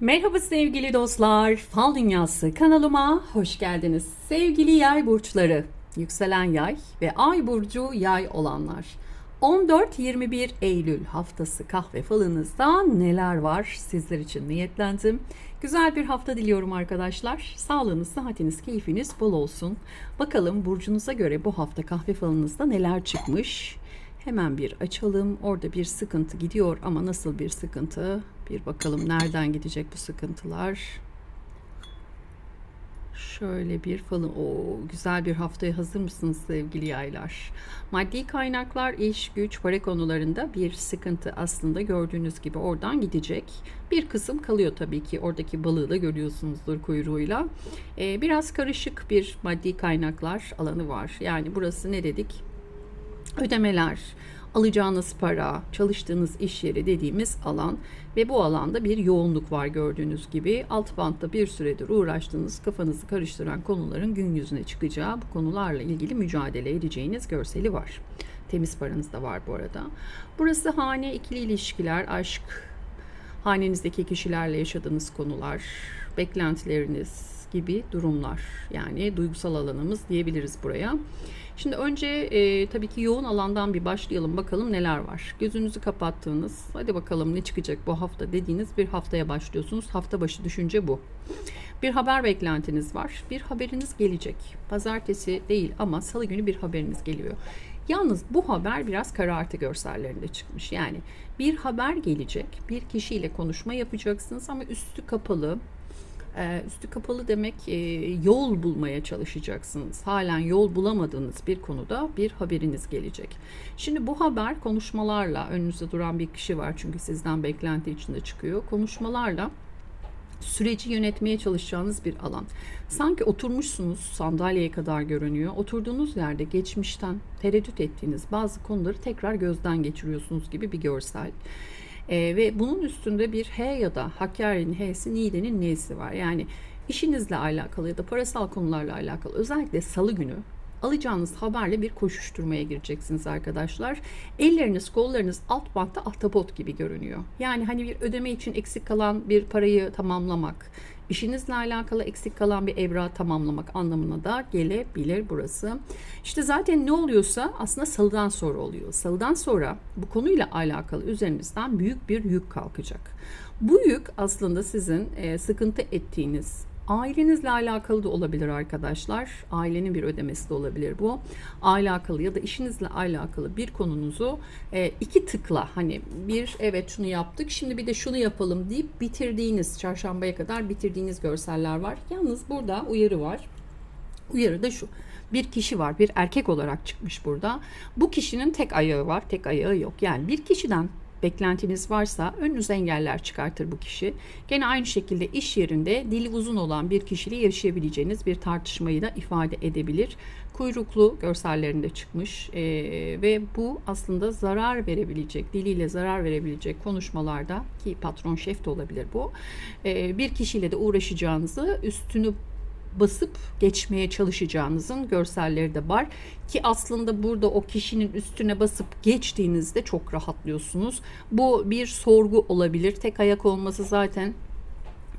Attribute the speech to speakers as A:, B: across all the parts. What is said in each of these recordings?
A: Merhaba sevgili dostlar. Fal Dünyası kanalıma hoş geldiniz. Sevgili yay burçları, yükselen yay ve ay burcu yay olanlar. 14-21 Eylül haftası kahve falınızda neler var sizler için niyetlendim. Güzel bir hafta diliyorum arkadaşlar. Sağlığınız, sıhhatiniz, keyfiniz bol olsun. Bakalım burcunuza göre bu hafta kahve falınızda neler çıkmış. Hemen bir açalım. Orada bir sıkıntı gidiyor ama nasıl bir sıkıntı? Bir bakalım nereden gidecek bu sıkıntılar. Şöyle bir falan. O güzel bir haftaya hazır mısınız sevgili yaylar? Maddi kaynaklar, iş, güç, para konularında bir sıkıntı aslında gördüğünüz gibi oradan gidecek. Bir kısım kalıyor tabii ki. Oradaki balığı da görüyorsunuzdur kuyruğuyla. Ee, biraz karışık bir maddi kaynaklar alanı var. Yani burası ne dedik? Ödemeler, alacağınız para, çalıştığınız iş yeri dediğimiz alan ve bu alanda bir yoğunluk var gördüğünüz gibi. Alt bantta bir süredir uğraştığınız, kafanızı karıştıran konuların gün yüzüne çıkacağı, bu konularla ilgili mücadele edeceğiniz görseli var. Temiz paranız da var bu arada. Burası hane, ikili ilişkiler, aşk, hanenizdeki kişilerle yaşadığınız konular, beklentileriniz gibi durumlar. Yani duygusal alanımız diyebiliriz buraya. Şimdi önce e, tabii ki yoğun alandan bir başlayalım bakalım neler var. Gözünüzü kapattığınız hadi bakalım ne çıkacak bu hafta dediğiniz bir haftaya başlıyorsunuz. Hafta başı düşünce bu. Bir haber beklentiniz var. Bir haberiniz gelecek. Pazartesi değil ama salı günü bir haberiniz geliyor. Yalnız bu haber biraz karartı görsellerinde çıkmış. Yani bir haber gelecek, bir kişiyle konuşma yapacaksınız ama üstü kapalı, ee, üstü kapalı demek e, yol bulmaya çalışacaksınız. Halen yol bulamadığınız bir konuda bir haberiniz gelecek. Şimdi bu haber konuşmalarla önünüzde duran bir kişi var çünkü sizden beklenti içinde çıkıyor. Konuşmalarla süreci yönetmeye çalışacağınız bir alan. Sanki oturmuşsunuz sandalyeye kadar görünüyor. Oturduğunuz yerde geçmişten tereddüt ettiğiniz bazı konuları tekrar gözden geçiriyorsunuz gibi bir görsel. E, ve bunun üstünde bir H ya da Hakkari'nin H'si, Niğde'nin N'si var. Yani işinizle alakalı ya da parasal konularla alakalı özellikle salı günü alacağınız haberle bir koşuşturmaya gireceksiniz arkadaşlar. Elleriniz, kollarınız alt bantta ahtapot gibi görünüyor. Yani hani bir ödeme için eksik kalan bir parayı tamamlamak, işinizle alakalı eksik kalan bir evra tamamlamak anlamına da gelebilir burası. İşte zaten ne oluyorsa aslında salıdan sonra oluyor. Salıdan sonra bu konuyla alakalı üzerinizden büyük bir yük kalkacak. Bu yük aslında sizin e, sıkıntı ettiğiniz Ailenizle alakalı da olabilir arkadaşlar. Ailenin bir ödemesi de olabilir bu. Alakalı ya da işinizle alakalı bir konunuzu e, iki tıkla hani bir evet şunu yaptık şimdi bir de şunu yapalım deyip bitirdiğiniz çarşambaya kadar bitirdiğiniz görseller var. Yalnız burada uyarı var. Uyarı da şu bir kişi var bir erkek olarak çıkmış burada. Bu kişinin tek ayağı var tek ayağı yok. Yani bir kişiden beklentiniz varsa önünüze engeller çıkartır bu kişi. Gene aynı şekilde iş yerinde dili uzun olan bir kişiyle yarışabileceğiniz bir tartışmayı da ifade edebilir. Kuyruklu görsellerinde çıkmış ee, ve bu aslında zarar verebilecek, diliyle zarar verebilecek konuşmalarda ki patron şef de olabilir bu. Ee, bir kişiyle de uğraşacağınızı üstünü basıp geçmeye çalışacağınızın görselleri de var. Ki aslında burada o kişinin üstüne basıp geçtiğinizde çok rahatlıyorsunuz. Bu bir sorgu olabilir. Tek ayak olması zaten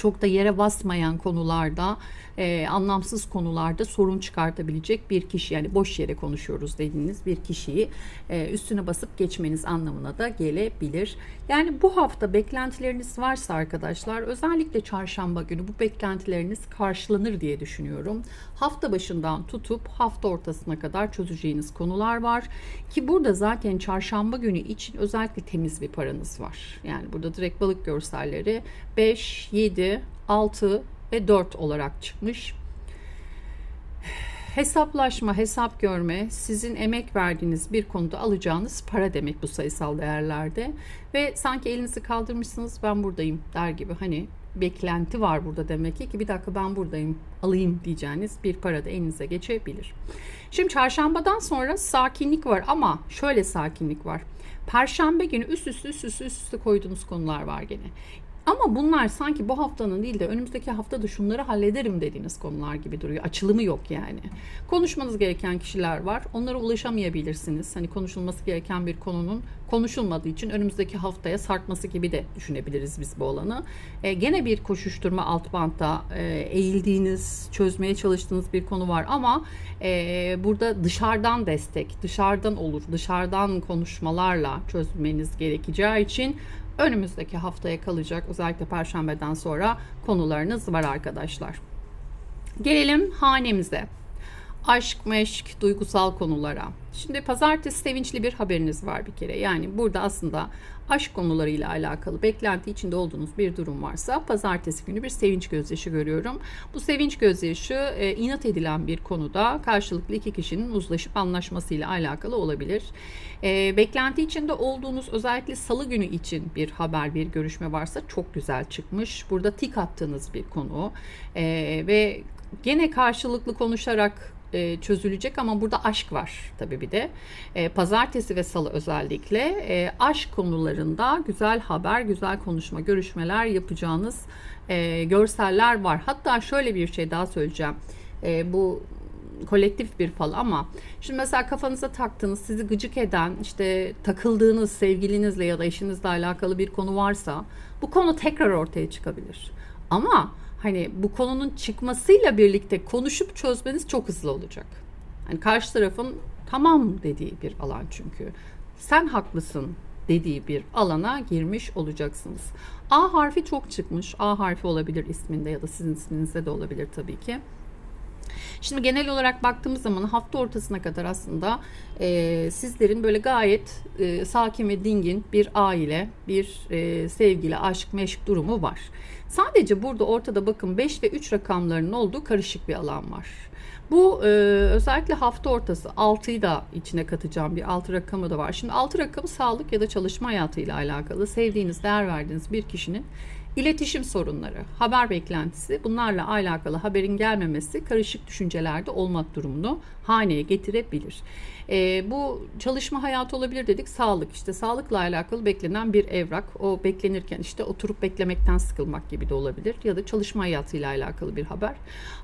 A: çok da yere basmayan konularda, e, anlamsız konularda sorun çıkartabilecek bir kişi yani boş yere konuşuyoruz dediğiniz bir kişiyi e, üstüne basıp geçmeniz anlamına da gelebilir. Yani bu hafta beklentileriniz varsa arkadaşlar özellikle çarşamba günü bu beklentileriniz karşılanır diye düşünüyorum. Hafta başından tutup hafta ortasına kadar çözeceğiniz konular var ki burada zaten çarşamba günü için özellikle temiz bir paranız var. Yani burada direkt balık görselleri 5, 7, 6 ve 4 olarak çıkmış. Hesaplaşma, hesap görme, sizin emek verdiğiniz bir konuda alacağınız para demek bu sayısal değerlerde. Ve sanki elinizi kaldırmışsınız ben buradayım der gibi hani beklenti var burada demek ki ki bir dakika ben buradayım alayım diyeceğiniz bir para da elinize geçebilir. Şimdi çarşambadan sonra sakinlik var ama şöyle sakinlik var. Perşembe günü üst üste üst üste üst üste koyduğunuz konular var gene Ama bunlar sanki bu haftanın değil de önümüzdeki haftada şunları hallederim dediğiniz konular gibi duruyor. Açılımı yok yani. Konuşmanız gereken kişiler var. Onlara ulaşamayabilirsiniz. Hani konuşulması gereken bir konunun konuşulmadığı için önümüzdeki haftaya sarkması gibi de düşünebiliriz biz bu olanı. E, gene bir koşuşturma alt bantta e, eğildiğiniz, çözmeye çalıştığınız bir konu var ama e, burada dışarıdan destek, dışarıdan olur, dışarıdan konuşmalarla çözmeniz gerekeceği için önümüzdeki haftaya kalacak özellikle perşembeden sonra konularınız var arkadaşlar. Gelelim hanemize. Aşk, meşk, duygusal konulara. Şimdi pazartesi sevinçli bir haberiniz var bir kere. Yani burada aslında aşk konularıyla alakalı beklenti içinde olduğunuz bir durum varsa pazartesi günü bir sevinç gözyaşı görüyorum. Bu sevinç gözyaşı e, inat edilen bir konuda karşılıklı iki kişinin uzlaşıp anlaşmasıyla alakalı olabilir. E, beklenti içinde olduğunuz özellikle salı günü için bir haber, bir görüşme varsa çok güzel çıkmış. Burada tik attığınız bir konu e, ve gene karşılıklı konuşarak e, çözülecek ama burada aşk var tabii bir de. E, pazartesi ve salı özellikle e, aşk konularında güzel haber, güzel konuşma, görüşmeler yapacağınız e, görseller var. Hatta şöyle bir şey daha söyleyeceğim. E, bu kolektif bir fal ama şimdi mesela kafanıza taktığınız, sizi gıcık eden, işte takıldığınız sevgilinizle ya da eşinizle alakalı bir konu varsa bu konu tekrar ortaya çıkabilir. Ama hani bu konunun çıkmasıyla birlikte konuşup çözmeniz çok hızlı olacak. Hani karşı tarafın tamam dediği bir alan çünkü. Sen haklısın dediği bir alana girmiş olacaksınız. A harfi çok çıkmış. A harfi olabilir isminde ya da sizin isminizde de olabilir tabii ki. Şimdi genel olarak baktığımız zaman hafta ortasına kadar aslında e, sizlerin böyle gayet e, sakin ve dingin bir aile, bir e, sevgili, aşk, meşk durumu var. Sadece burada ortada bakın 5 ve 3 rakamlarının olduğu karışık bir alan var. Bu e, özellikle hafta ortası 6'yı da içine katacağım bir 6 rakamı da var. Şimdi 6 rakamı sağlık ya da çalışma hayatıyla alakalı sevdiğiniz, değer verdiğiniz bir kişinin İletişim sorunları, haber beklentisi, bunlarla alakalı haberin gelmemesi karışık düşüncelerde olmak durumunu haneye getirebilir. E, bu çalışma hayatı olabilir dedik. Sağlık işte sağlıkla alakalı beklenen bir evrak. O beklenirken işte oturup beklemekten sıkılmak gibi de olabilir. Ya da çalışma hayatıyla alakalı bir haber.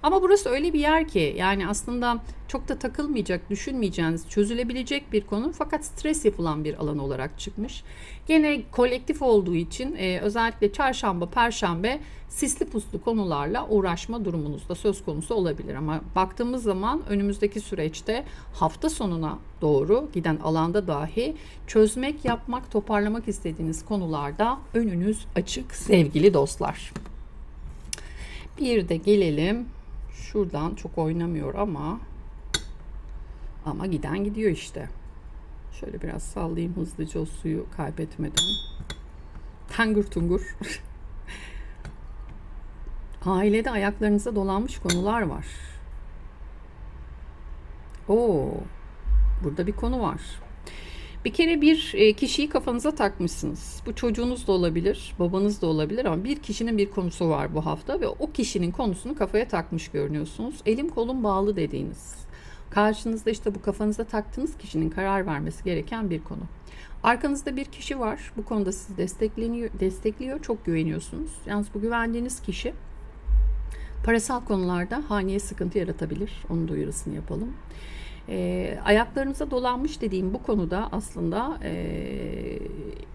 A: Ama burası öyle bir yer ki yani aslında çok da takılmayacak, düşünmeyeceğiniz, çözülebilecek bir konu fakat stres yapılan bir alan olarak çıkmış. Gene kolektif olduğu için e, özellikle çarşamba, perşembe sisli puslu konularla uğraşma durumunuz da söz konusu olabilir. Ama baktığımız zaman önümüzdeki süreçte hafta sonuna doğru giden alanda dahi çözmek, yapmak, toparlamak istediğiniz konularda önünüz açık sevgili dostlar. Bir de gelelim şuradan çok oynamıyor ama ama giden gidiyor işte. Şöyle biraz sallayayım hızlıca o suyu kaybetmeden. Tangır tungur. Ailede ayaklarınıza dolanmış konular var. Oo, burada bir konu var. Bir kere bir e, kişiyi kafanıza takmışsınız. Bu çocuğunuz da olabilir, babanız da olabilir ama bir kişinin bir konusu var bu hafta ve o kişinin konusunu kafaya takmış görünüyorsunuz. Elim kolum bağlı dediğiniz. Karşınızda işte bu kafanıza taktığınız kişinin karar vermesi gereken bir konu. Arkanızda bir kişi var. Bu konuda sizi destekleniyor, destekliyor. Çok güveniyorsunuz. Yalnız bu güvendiğiniz kişi parasal konularda haneye sıkıntı yaratabilir. Onun duyurusunu yapalım. E, ayaklarınıza dolanmış dediğim bu konuda aslında e,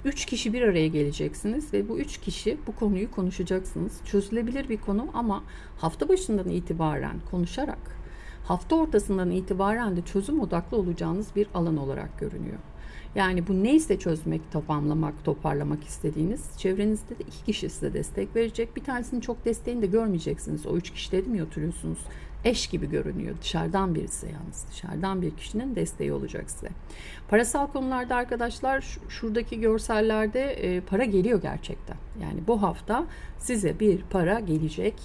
A: üç kişi bir araya geleceksiniz ve bu üç kişi bu konuyu konuşacaksınız. Çözülebilir bir konu ama hafta başından itibaren konuşarak hafta ortasından itibaren de çözüm odaklı olacağınız bir alan olarak görünüyor. Yani bu neyse çözmek, toparlamak, toparlamak istediğiniz çevrenizde de iki kişi size destek verecek. Bir tanesinin çok desteğini de görmeyeceksiniz. O üç kişileri mi oturuyorsunuz? Eş gibi görünüyor. Dışarıdan birisi yalnız. Dışarıdan bir kişinin desteği olacak size. Parasal konularda arkadaşlar şuradaki görsellerde e, para geliyor gerçekten. Yani bu hafta size bir para gelecek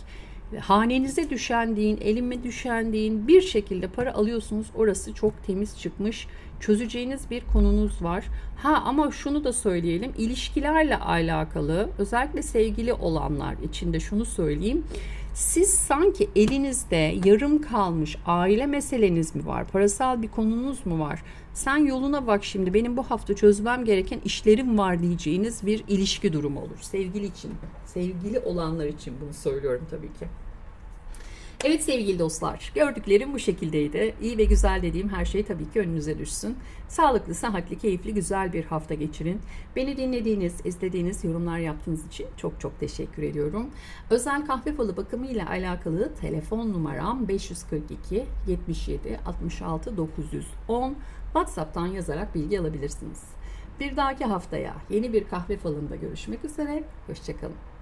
A: hanenize düşen deyin, elime düşen deyin bir şekilde para alıyorsunuz. Orası çok temiz çıkmış. Çözeceğiniz bir konunuz var. Ha ama şunu da söyleyelim. ilişkilerle alakalı özellikle sevgili olanlar için de şunu söyleyeyim. Siz sanki elinizde yarım kalmış aile meseleniz mi var? Parasal bir konunuz mu var? Sen yoluna bak şimdi benim bu hafta çözmem gereken işlerim var diyeceğiniz bir ilişki durumu olur. Sevgili için, sevgili olanlar için bunu söylüyorum tabii ki. Evet sevgili dostlar, gördüklerim bu şekildeydi. İyi ve güzel dediğim her şey tabii ki önünüze düşsün. Sağlıklı, sıhhatli, keyifli, güzel bir hafta geçirin. Beni dinlediğiniz, izlediğiniz, yorumlar yaptığınız için çok çok teşekkür ediyorum. Özel kahve falı bakımı ile alakalı telefon numaram 542 77 66 910. WhatsApp'tan yazarak bilgi alabilirsiniz. Bir dahaki haftaya yeni bir kahve falında görüşmek üzere. Hoşçakalın.